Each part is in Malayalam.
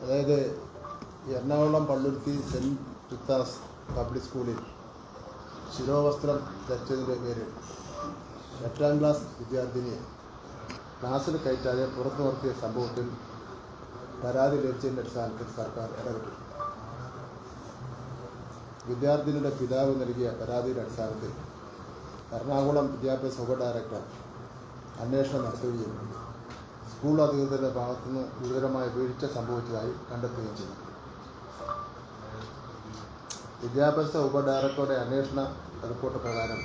അതായത് Ernakulam Palluruthy Saint Rita's public സ്കൂളിൽ ശിരോവസ്ത്രം ധരിച്ചതിന്റെ പേരിൽ എട്ടാം ക്ലാസ് വിദ്യാർത്ഥിനിയെ ക്ലാസ്സിൽ കയറ്റാതെ പുറത്തു നിർത്തിയ സംഭവത്തിൽ പരാതി ലഭിച്ചതിന്റെ അടിസ്ഥാനത്തിൽ സർക്കാർ ഇടപെട്ടു. വിദ്യാർത്ഥിനിയുടെ പിതാവ് നൽകിയ പരാതിയുടെ അടിസ്ഥാനത്തിൽ എറണാകുളം വിദ്യാഭ്യാസ ഉപ ഡയറക്ടർ അന്വേഷണം നടത്തുകയും സ്കൂൾ അധികൃതരുടെ ഭാഗത്തുനിന്ന് ഗുരുതരമായ വീഴ്ച സംഭവിച്ചതായി കണ്ടെത്തുകയും ചെയ്തു. വിദ്യാഭ്യാസ ഉപ ഡയറക്ടറുടെ അന്വേഷണ റിപ്പോർട്ട് പ്രകാരം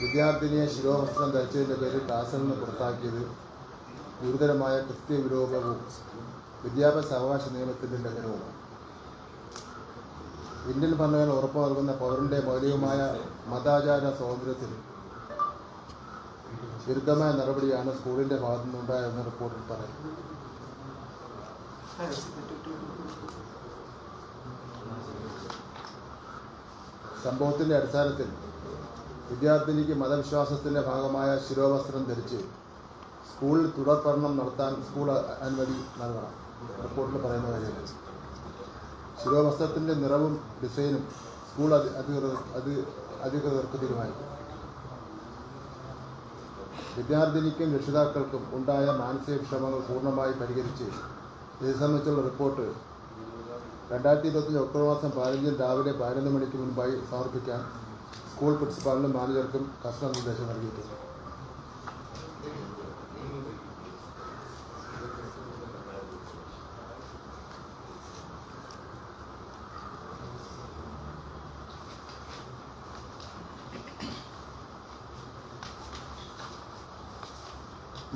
വിദ്യാർത്ഥിനിയെ ശിരോവസ്ത്രം ധരിച്ചതിന്റെ പേരിൽ ക്ലാസ്സിൽ നിന്ന് പുറത്താക്കിയത് ഗുരുതരമായ കൃത്യവിരോധവും വിദ്യാഭ്യാസ അവകാശ നിയമത്തിന്റെ ലംഘനവുമാണ്. ഇന്ത്യൻ ഭരണഘടന ഉറപ്പു നൽകുന്ന പൗരന്റെ മൗലികമായ മതാചാര സ്വാതന്ത്ര്യത്തിന് വിരുദ്ധമായ നടപടിയാണ് സ്കൂളിന്റെ ഭാഗത്തു നിന്നുണ്ടായതെന്ന് റിപ്പോർട്ടിൽ പറയുന്നു. സംഭവത്തിന്റെ അടിസ്ഥാനത്തിൽ വിദ്യാർത്ഥിനിക്ക് മതവിശ്വാസത്തിന്റെ ഭാഗമായ ശിരോവസ്ത്രം ധരിച്ച് സ്കൂളിൽ തുടർ പഠനം നടത്താൻ സ്കൂൾ അനുമതി നൽകണം. റിപ്പോർട്ടിൽ പറയുന്ന കാര്യമാണ് ശിരോവസ്ത്രത്തിന്റെ നിറവും ഡിസൈനും സ്കൂൾ അധി- അധികൃതർ അധികൃതർക്ക് തീരുമാനിക്കും. വിദ്യാർത്ഥിനിക്കും രക്ഷിതാക്കൾക്കും ഉണ്ടായ മാനസിക വിഷമങ്ങൾ പൂർണമായി പരിഹരിച്ച് ഇത് സംബന്ധിച്ചുള്ള റിപ്പോർട്ട് രണ്ടായിരത്തി ഇരുപത്തഞ്ച് ഒക്ടോബർ മാസം പതിനഞ്ചിന് രാവിലെ പതിനൊന്ന് മണിക്ക് മുൻപായി സമർപ്പിക്കാൻ സ്കൂൾ പ്രിൻസിപ്പാളിനും മാനേജർക്കും കർശന നിർദ്ദേശം നൽകിയിട്ടുണ്ട്.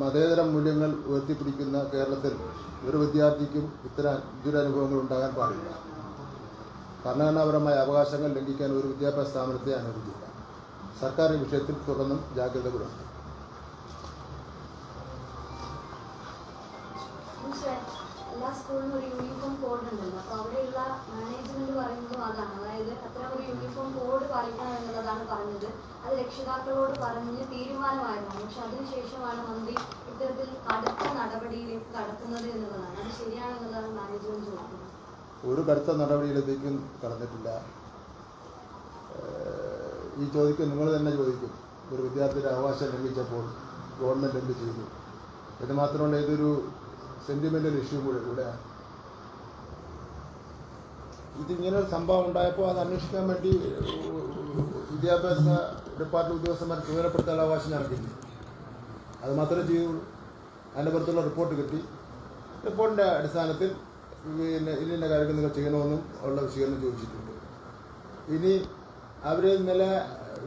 മതേതര മൂല്യങ്ങൾ ഉയർത്തിപ്പിടിക്കുന്ന കേരളത്തിൽ ഒരു വിദ്യാർത്ഥിക്കും ഇത്തരം ദുരനുഭവങ്ങൾ ഉണ്ടാകാൻ പാടില്ല. ഭരണഘടനാപരമായ അവകാശങ്ങൾ ലംഘിക്കാൻ ഒരു വിദ്യാഭ്യാസ സ്ഥാപനത്തെ അനുവദിക്കില്ല. സർക്കാർ ഈ വിഷയത്തിൽ തുടർന്നും ജാഗ്രത പുലർത്തും എല്ലാ സ്കൂളിനും ഒരു യൂണിഫോം കോഡ് ഉണ്ടല്ലോ. അപ്പോൾ അവിടെയുള്ള മാനേജ്മെന്റ് പറയുന്നതും അതാണ്. അതായത് അത്തരം ഒരു യൂണിഫോം കോഡ് പാലിക്കണം എന്നുള്ളതാണ് പറഞ്ഞത്. അത് രക്ഷിതാക്കളോട് പറഞ്ഞ് തീരുമാനമായിരുന്നു. പക്ഷെ അതിനുശേഷമാണ് മന്ത്രി ഇത്തരത്തിൽ കടുത്ത നടപടിയിലേക്ക് കടക്കുന്നത് എന്നുള്ളതാണ്. അത് ശരിയാണെന്നുള്ളതാണ് മാനേജ്മെന്റ് ചോദിക്കുന്നത്. ഒരു കടുത്ത നടപടിയിലേക്കും കടന്നിട്ടില്ല ഈ ചോദിക്കും നിങ്ങൾ തന്നെ ചോദിക്കും. ഒരു വിദ്യാർത്ഥിയുടെ അവകാശം ലംഘിച്ചപ്പോൾ ഗവൺമെന്റ് എന്ത് ചെയ്തു? ഇത് മാത്രമല്ല ഇതൊരു സെന്റിമെന്റൽ ഇഷ്യൂ കൂടെ കൂടെ ഇതിങ്ങനെ ഒരു സംഭവം ഉണ്ടായപ്പോൾ അത് അന്വേഷിക്കാൻ വേണ്ടി വിദ്യാഭ്യാസ ഡിപ്പാർട്ട്മെന്റ് ഉദ്യോഗസ്ഥന്മാർ ചുമതലപ്പെടുത്താൻ അവകാശം ഞങ്ങൾക്കില്ല അത് മാത്രമേ ചെയ്യുള്ളൂ അതിന്റെ പുറത്തുള്ള റിപ്പോർട്ട് കിട്ടി. റിപ്പോർട്ടിന്റെ അടിസ്ഥാനത്തിൽ പിന്നെ ഇന്ന കാര്യങ്ങൾ നിങ്ങൾ ചെയ്യണമെന്നും ഉള്ള വിശീലനം ചോദിച്ചിട്ടുണ്ട്. ഇനി അവർ ഇന്നലെ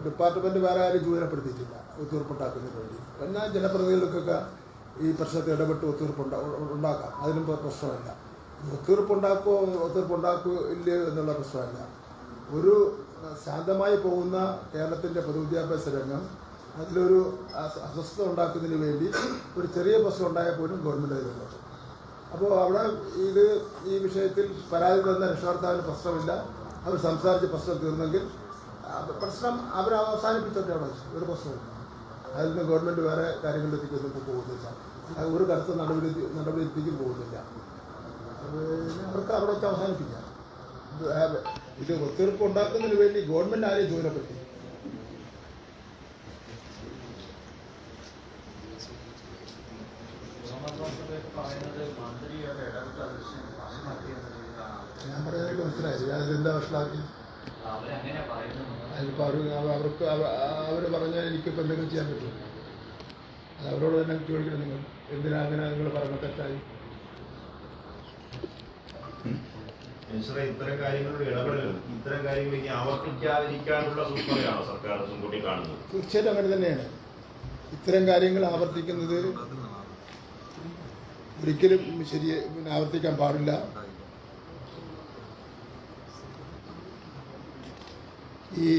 ഡിപ്പാർട്ട്മെന്റ് വേറെ ആരും ചുമതലപ്പെടുത്തിയിട്ടില്ല ഒത്തുതീർപ്പുണ്ടാക്കുന്നതിന് വേണ്ടി. എന്നാൽ ജനപ്രതിനിധികൾക്കൊക്കെ ഈ പ്രശ്നത്തിൽ ഇടപെട്ട് ഒത്തുതീർപ്പ് ഉണ്ടാക്കാം. അതിനും പ്രശ്നമല്ല. ഒത്തുതീർപ്പ് ഉണ്ടാക്കുമോ ഒത്തുതീർപ്പുണ്ടാക്കുമോ ഒത്തുതീർപ്പുണ്ടാക്കുമോ ഇല്ലയോ എന്നുള്ള പ്രശ്നമല്ല. ഒരു ശാന്തമായി പോകുന്ന കേരളത്തിന്റെ പൊതുവിദ്യാഭ്യാസ രംഗം അതിലൊരു അസ്- അസ്വസ്ഥത ഉണ്ടാക്കുന്നതിന് വേണ്ടി ഒരു ചെറിയ പ്രശ്നം ഉണ്ടായാൽ പോലും ഗവൺമെന്റ് അതിലുണ്ട് അപ്പോൾ അവിടെ ഇത് ഈ വിഷയത്തിൽ പരാതി തന്ന രക്ഷകർത്താവിന് പ്രശ്നമില്ല. അവർ സംസാരിച്ച് പ്രശ്നം തീർന്നെങ്കിൽ പ്രശ്നം അവർ അവിടെ. ഒരു പ്രശ്നമില്ല. അതിൽ ഗവൺമെന്റ് വേറെ കാര്യങ്ങളിലെത്തിക്കൊന്നും ഇപ്പോൾ പോകുന്നില്ല. ഒരു കടുത്ത നടപടി നടപടി എത്തിക്കും പോകുന്നില്ല. അവർക്ക് അവിടെ വെച്ച് അവസാനിപ്പിക്കാം. ഇത് ഒത്തിരിപ്പ് ഉണ്ടാക്കുന്നതിന് വേണ്ടി ഗവൺമെന്റ് ആരെയും ചുമതലപ്പെടുത്തി ഞാൻ പറയുന്നത് മനസ്സിലായി അവരങ്ങനെ പറയുന്നു അതിപ്പോൾ അവർ അവർക്ക് അവർ പറഞ്ഞാൽ എനിക്കിപ്പോൾ എന്തെങ്കിലും ചെയ്യാൻ പറ്റും അത് അവരോട് തന്നെ ചോദിക്കണം നിങ്ങൾ. എന്തിനാ അങ്ങനെ നിങ്ങൾ പറഞ്ഞ തെറ്റായി. ഇത്തരം കാര്യങ്ങളുടെ ഇടപെടലും ഇത്തരം കാര്യങ്ങളിലേക്ക് ആവർത്തിക്കാതിരിക്കാനുള്ള സൂക്ഷ്മതയാണോ സർക്കാർ മുൻകൂട്ടി കാണുന്നത്. തീർച്ചയായിട്ടും അങ്ങനെ തന്നെയാണ്. ഇത്തരം കാര്യങ്ങൾ ആവർത്തിക്കുന്നത് ഒരിക്കലും ശരി ആവർത്തിക്കാൻ പാടില്ല. ഈ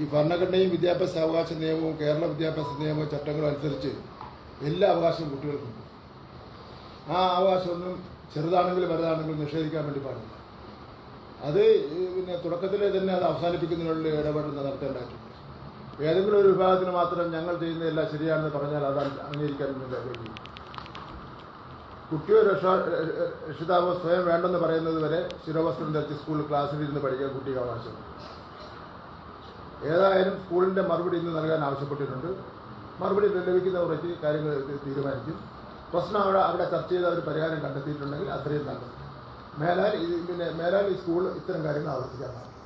ഈ ഭരണഘടനയും വിദ്യാഭ്യാസ അവകാശ നിയമവും കേരള വിദ്യാഭ്യാസ നിയമവും ചട്ടങ്ങളും അനുസരിച്ച് എല്ലാ അവകാശവും കുട്ടികൾക്കുണ്ട് ആ അവകാശമൊന്നും ചെറുതാണെങ്കിലും വലുതാണെങ്കിലും നിഷേധിക്കാൻ വേണ്ടി പാടില്ല. അത് പിന്നെ തുടക്കത്തിൽ തന്നെ അത് അവസാനിപ്പിക്കുന്നതിനുള്ള ഇടപെടൽ നടത്തേണ്ടതായിട്ടുണ്ട്. ഏതെങ്കിലും ഒരു വിഭാഗത്തിന് മാത്രം ഞങ്ങൾ ചെയ്യുന്നതെല്ലാം ശരിയാണെന്ന് പറഞ്ഞാൽ അത് അംഗീകരിക്കാൻ കഴിയും കുട്ടിയോ രക്ഷ രക്ഷിതാവോ സ്വയം വേണ്ടെന്ന് പറയുന്നത് വരെ ശിരോവസ്ത്രം ധരിച്ച് സ്കൂളിൽ ക്ലാസ്സിലിരുന്ന് പഠിക്കാൻ കുട്ടിക്ക് അവകാശമുണ്ട് ഏതായാലും സ്കൂളിന്റെ മറുപടി ഇന്ന് നൽകാൻ ആവശ്യപ്പെട്ടിട്ടുണ്ട്. മറുപടി ലഭിക്കുന്ന കുറച്ച് കാര്യങ്ങൾ തീരുമാനിക്കും. പ്രശ്നം അവിടെ അവിടെ ചർച്ച ചെയ്ത് അവർ പരിഹാരം കണ്ടെത്തിയിട്ടുണ്ടെങ്കിൽ അത്രയും നല്ലത്. മേലാൽ ഇത് പിന്നെ മേലാൽ ഈ സ്കൂൾ ഇത്തരം കാര്യങ്ങൾ ആവർത്തിക്കാൻ പാടില്ല.